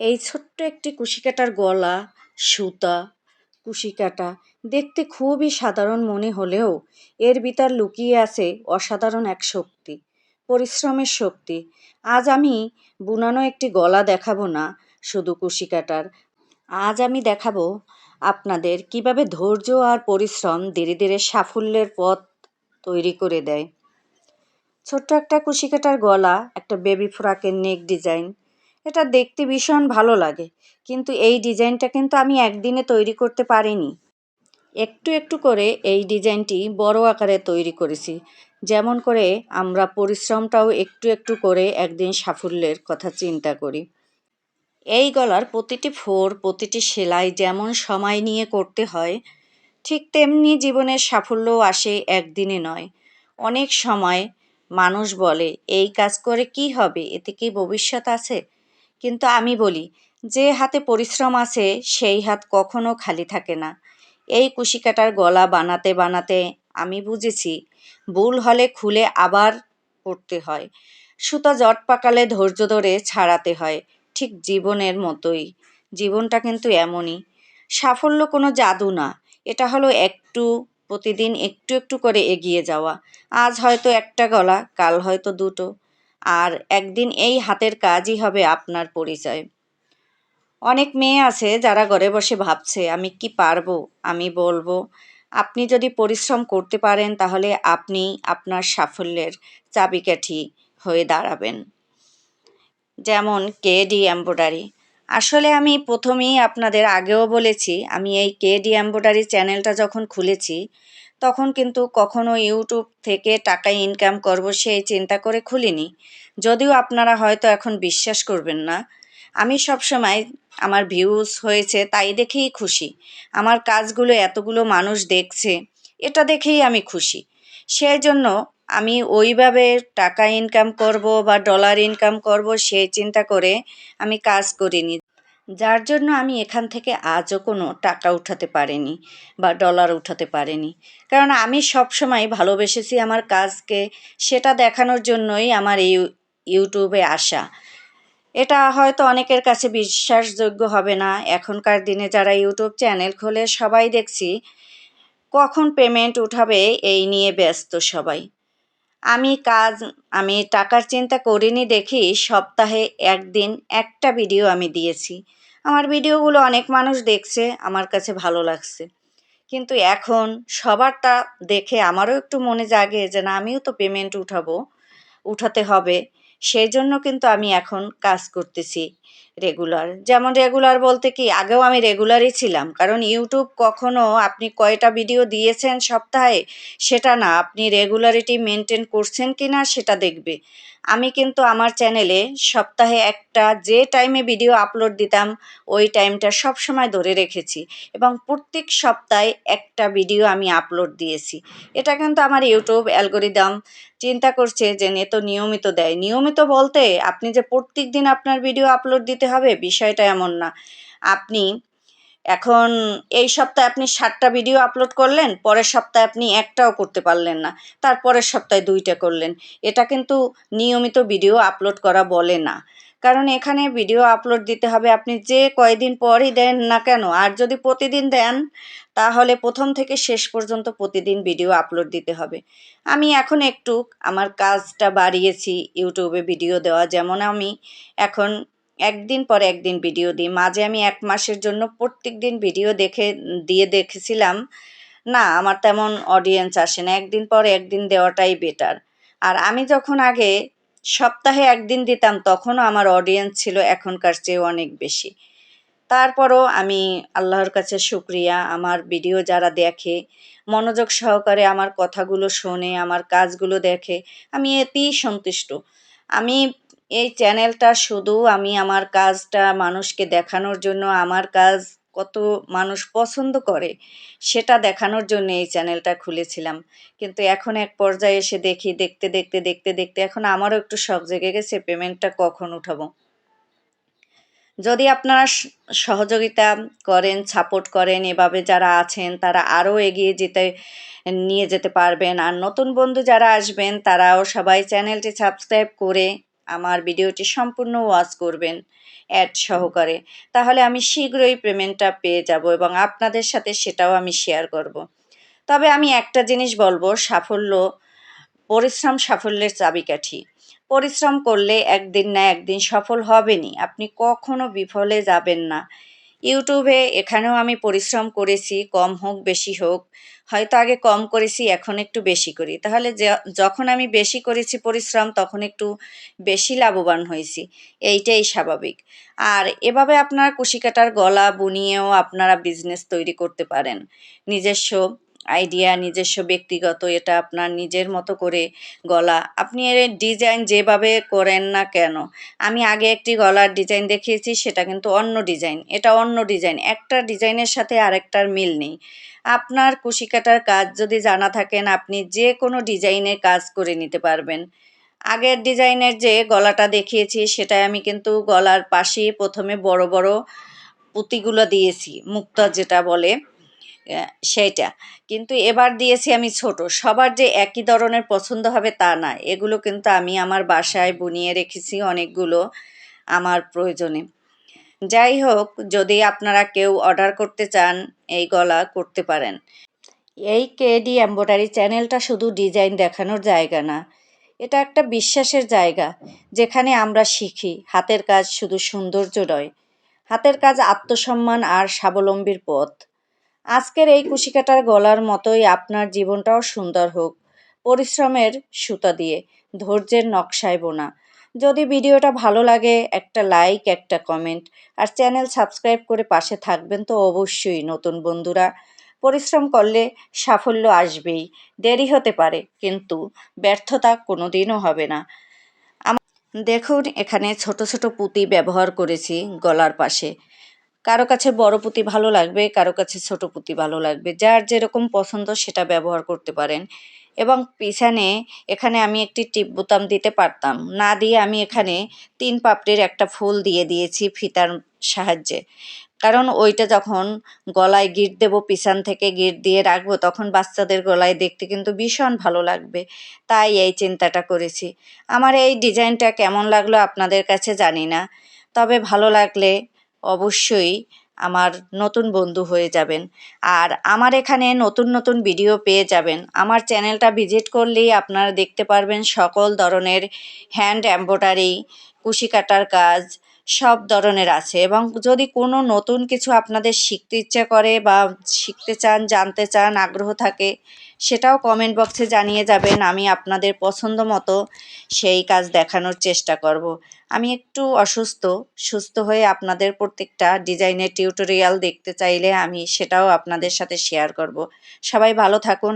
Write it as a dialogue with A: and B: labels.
A: এই ছোট্ট একটি কুশিকাটার গলা, সুতা, কুশিকাটা দেখতে খুবই সাধারণ মনে হলেও এর ভিতর লুকিয়ে আছে অসাধারণ এক শক্তি, পরিশ্রমের শক্তি। আজ আমি বুনানো একটি গলা দেখাবো না শুধু কুশিকাটার। আজ আমি দেখাবো আপনাদের কীভাবে ধৈর্য আর পরিশ্রম ধীরে ধীরে সাফল্যের পথ তৈরি করে দেয়। ছোট্ট একটা কুশিকাটার গলা, একটা বেবি ফ্রকের নেক ডিজাইন এটা দেখতে ভীষণ ভালো লাগে। কিন্তু এই ডিজাইনটা কিন্তু আমি একদিনে তৈরি করতে পারিনি। একটু একটু করে এই ডিজাইনটি বড় আকারে তৈরি করেছি। যেমন করে আমরা পরিশ্রমটাও একটু একটু করে একদিন সাফল্যের কথা চিন্তা করি। এই গলার প্রতিটি ফোর, প্রতিটি সেলাই যেমন সময় নিয়ে করতে হয়, ঠিক তেমনি জীবনের সাফল্যও আসে একদিনে নয়। অনেক সময় মানুষ বলে, এই কাজ করে কি হবে? এতে কি ভবিষ্যৎ আছে? কিন্তু আমি বলি, যে হাতে পরিশ্রম আছে, সেই হাত কখনো খালি থাকে না। এই কুশিকাটার গলা বানাতে বানাতে আমি বুঝেছি, ভুল হলে খুলে আবার করতে হয়। সুতা জট পাকালে ধৈর্য ধরে ছাড়াতে হয়, ঠিক জীবনের মতোই। জীবনটা কিন্তু এমনই। সাফল্য কোনো জাদু না, এটা হলো একটু প্রতিদিন একটু একটু করে এগিয়ে যাওয়া। আজ হয়তো একটা গলা, কাল হয়তো দুটো। আর একদিন এই হাতের কাজই হবে আপনার পরিচয়। অনেক মেয়ে আছে যারা ঘরে বসে ভাবছে, আমি কি পারব? আমি বলব, আপনি যদি পরিশ্রম করতে পারেন তাহলে আপনি আপনার সাফল্যের চাবিকাঠি হয়ে দাঁড়াবেন। যেমন কে ডি এম্ব্রয়ডারি আসলে আমি প্রথমেই আপনাদের আগেও বলেছি, আমি এই কে ডি এম্ব্রয়ডারি চ্যানেলটা যখন খুলেছি তখন কিন্তু কখনো ইউটিউব থেকে টাকা ইনকাম করব সেই চিন্তা করে খুলিনি। যদিও আপনারা হয়তো এখন বিশ্বাস করবেন না। আমি সবসময় আমার ভিউজ হয়েছে তাই দেখেই খুশি। আমার কাজগুলো এতগুলো মানুষ দেখছে, এটা দেখেই আমি খুশি। সেই জন্য আমি ওইভাবে টাকা ইনকাম করব বা ডলার ইনকাম করব সেই চিন্তা করে আমি কাজ করিনি। যার জন্য আমি এখান থেকে আজও কোনো টাকা উঠাতে পারিনি বা ডলার উঠাতে পারিনি। কারণ আমি সবসময় ভালোবেসেছি আমার কাজকে, সেটা দেখানোর জন্যই আমার এই ইউটিউবে আসা। এটা হয়তো অনেকের কাছে বিশ্বাসযোগ্য হবে না। এখনকার দিনে যারা ইউটিউব চ্যানেল খোলে, সবাই দেখছি কখন পেমেন্ট উঠাবে, এই নিয়ে ব্যস্ত সবাই। আমি কাজ, আমি টাকার চিন্তা করিনি দেখি সপ্তাহে একদিন একটা ভিডিও আমি দিয়েছি। আমার ভিডিওগুলো অনেক মানুষ দেখছে, আমার কাছে ভালো লাগছে। কিন্তু এখন সবারটা দেখে আমারও একটু মনে জাগে যে না, আমিও তো পেমেন্ট উঠাবো, উঠাতে হবে। সেই জন্য কিন্তু আমি এখন কাজ করতেছি। রেগুলার যেমন রেগুলার বলতে কি, আগেও আমি রেগুলারই ছিলাম। কারণ ইউটিউব কখনো আপনি কয়টা ভিডিও দিয়েছেন সপ্তাহে, সেটা না। আপনি রেগুলারিটি মেনটেন করছেন কি না সেটা দেখবে। আমি কিন্তু আমার চ্যানেলে সপ্তাহে একটা যে টাইমে ভিডিও আপলোড দিতাম, ওই টাইমটা সব সময় ধরে রেখেছি। এবং প্রত্যেক সপ্তাহে একটা ভিডিও আমি আপলোড দিয়েছি। এটা কিন্তু আমার ইউটিউব অ্যালগোরিদম চিন্তা করছে যে নে তো নিয়মিত দেয়। নিয়মিত বলতে আপনি যে প্রত্যেক দিন আপনার ভিডিও আপলোড দিতে হবে, বিষয়টা এমন না। আপনি এখন এই সপ্তাহে আপনি ষাটটা ভিডিও আপলোড করলেন, পরের সপ্তাহে আপনি একটাও করতে পারলেন না, তারপরের সপ্তাহে দুইটা করলেন। এটা কিন্তু নিয়মিত ভিডিও আপলোড করা বলে না। কারণ এখানে ভিডিও আপলোড দিতে হবে, আপনি যে কয়দিন পরই দেন না কেন, আর যদি প্রতিদিন দেন, তাহলে প্রথম থেকে শেষ পর্যন্ত প্রতিদিন ভিডিও আপলোড দিতে হবে। আমি এখন একটু আমার কাজটা বাড়িয়েছি ইউটিউবে ভিডিও দেওয়া, যেমন আমি এখন একদিন পর একদিন ভিডিও দিই। মাঝে আমি এক মাসের জন্য প্রত্যেক দিন ভিডিও দেখে, দিয়ে দেখেছিলাম, না, আমার তেমন অডিয়েন্স আসে না। একদিন পর একদিন দেওয়াটাই বেটার আর আমি যখন আগে সপ্তাহে একদিন দিতাম, তখনও আমার অডিয়েন্স ছিল এখনকার চেয়ে অনেক বেশি। তারপরও আমি আল্লাহর কাছে শুক্রিয়া। আমার ভিডিও যারা দেখে, মনোযোগ সহকারে আমার কথাগুলো শোনে, আমার কাজগুলো দেখে, আমি এতেই সন্তুষ্ট। আমি এই চ্যানেলটা শুধু আমি আমার কাজটা মানুষকে দেখানোর জন্য, আমার কাজ কত মানুষ পছন্দ করে সেটা দেখানোর জন্য এই চ্যানেলটা খুলেছিলাম। কিন্তু এখন এক পর্যায়ে এসে দেখি, দেখতে দেখতে দেখতে দেখতে এখন আমারও একটু শখ জেগে গেছে পেমেন্টটা কখন উঠাবো। যদি আপনারা সহযোগিতা করেন, সাপোর্ট করেন, এভাবে যারা আছেন তারা আরও এগিয়ে যেতে, নিয়ে যেতে পারবেন। আর নতুন বন্ধু যারা আসবেন তারাও সবাই চ্যানেলটি সাবস্ক্রাইব করে আমার ভিডিওটি সম্পূর্ণ ওয়াচ করবেন, অ্যাড সহকারে। তাহলে আমি শীঘ্রই পেমেন্টটা পেয়ে যাব এবং আপনাদের সাথে সেটাও আমি শেয়ার করব। তবে আমি একটা জিনিস বলব, সাফল্য, পরিশ্রম সাফল্যের চাবিকাঠি। পরিশ্রম করলে একদিন না একদিন সফল হবেনি আপনি কখনো বিফলে যাবেন না। ইউটিউবে এখানেও আমি পরিশ্রম করেছি, কম হোক, বেশি হোক। হয়তো আগে কম করেছি, এখন একটু বেশি করি। তাহলে যখন আমি বেশি করেছি পরিশ্রম, তখন একটু বেশি লাভবান হয়েছি। এইটাই স্বাভাবিক। আর এভাবে আপনার কুশি কাটার গলা বুনিয়েও আপনারা বিজনেস তৈরি করতে পারেন। নিজস্ব আইডিয়া নিজস্ব ব্যক্তিগত, এটা আপনার নিজের মতো করে গলা। আপনি এর ডিজাইন যেভাবে করেন না কেন, আমি আগে একটি গলার ডিজাইন দেখিয়েছি, সেটা কিন্তু অন্য ডিজাইন এটা অন্য ডিজাইন একটা ডিজাইনের সাথে আরেকটার মিল নেই। আপনার কুশি কাটার কাজ যদি জানা থাকেন, আপনি যে কোনো ডিজাইনের কাজ করে নিতে পারবেন। আগের ডিজাইনের যে গলাটা দেখিয়েছি, সেটাই আমি কিন্তু গলার পাশে প্রথমে বড় বড় পুঁতিগুলো দিয়েছি, মুক্তা যেটা বলে। সেইটা। কিন্তু এবার দিয়েছি আমি ছোট। সবার যে একই ধরনের পছন্দ হবে তা না। এগুলো কিন্তু আমি আমার বাসায় বুনিয়ে রেখেছি অনেকগুলো আমার প্রয়োজনে। যাই হোক, যদি আপনারা কেউ অর্ডার করতে চান, এই গলা করতে পারেন। এই কেডি এম্ব্রয়ডারি চ্যানেলটা শুধু ডিজাইন দেখানোর জায়গা না, এটা একটা বিশ্বাসের জায়গা, যেখানে আমরা শিখি, হাতের কাজ শুধু সৌন্দর্য নয়। হাতের কাজ আত্মসম্মান আর স্বাবলম্বীর পথ। আজকের এই কুশিকাটার গলার মতোই আপনার জীবনটাও সুন্দর হোক। পরিশ্রমের সুতা দিয়ে, ধৈর্যের নকশায় বোনা। যদি ভিডিওটা ভালো লাগে, একটা লাইক, একটা কমেন্ট, আর চ্যানেল সাবস্ক্রাইব করে পাশে থাকবেন তো অবশ্যই, নতুন বন্ধুরা। পরিশ্রম করলে সাফল্য আসবেই, দেরি হতে পারে, কিন্তু ব্যর্থতা কোনো দিনও হবে না। দেখুন, এখানে ছোট ছোট পুঁতি ব্যবহার করেছি গলার পাশে। কারও কাছে বড় পুঁতি ভালো লাগবে, কারও কাছে ছোট পুঁতি ভালো লাগবে। যার যেরকম পছন্দ সেটা ব্যবহার করতে পারেন। এবং পিছনে এখানে আমি একটি টিপ বোতাম দিতে পারতাম। না দিয়ে আমি এখানে তিন পাপড়ির একটা ফুল দিয়ে দিয়েছি ফিতার সাহায্যে। কারণ ওইটা যখন গলায় গিট দেবো, পিছন থেকে গিট দিয়ে রাখব, তখন বাচ্চাদের গলায় দেখতে কিন্তু ভীষণ ভালো লাগবে। তাই এই চিন্তাটা করেছি। আমার এই ডিজাইনটা কেমন লাগল আপনাদের কাছে জানি না। তবে ভালো লাগলে অবশ্যই আমার নতুন বন্ধু হয়ে যাবেন। আর আমার এখানে নতুন নতুন ভিডিও পেয়ে যাবেন। আমার চ্যানেলটা ভিজিট করলেই আপনারা দেখতে পারবেন সকল ধরনের হ্যান্ড এম্ব্রয়ডারি কুশি কাটার কাজ সব ধরনের আছে। এবং যদি কোনো নতুন কিছু আপনাদের শিখতে ইচ্ছে করে বা শিখতে চান, জানতে চান, আগ্রহ থাকে, সেটাও কমেন্ট বক্সে জানিয়ে যাবেন। আমি আপনাদের পছন্দ মতো সেই কাজ দেখানোর চেষ্টা করব। আমি একটু অসুস্থ, সুস্থ হয়ে আপনাদের প্রত্যেকটা ডিজাইনের টিউটোরিয়াল দেখতে চাইলে আমি সেটাও আপনাদের সাথে শেয়ার করব। সবাই ভালো থাকুন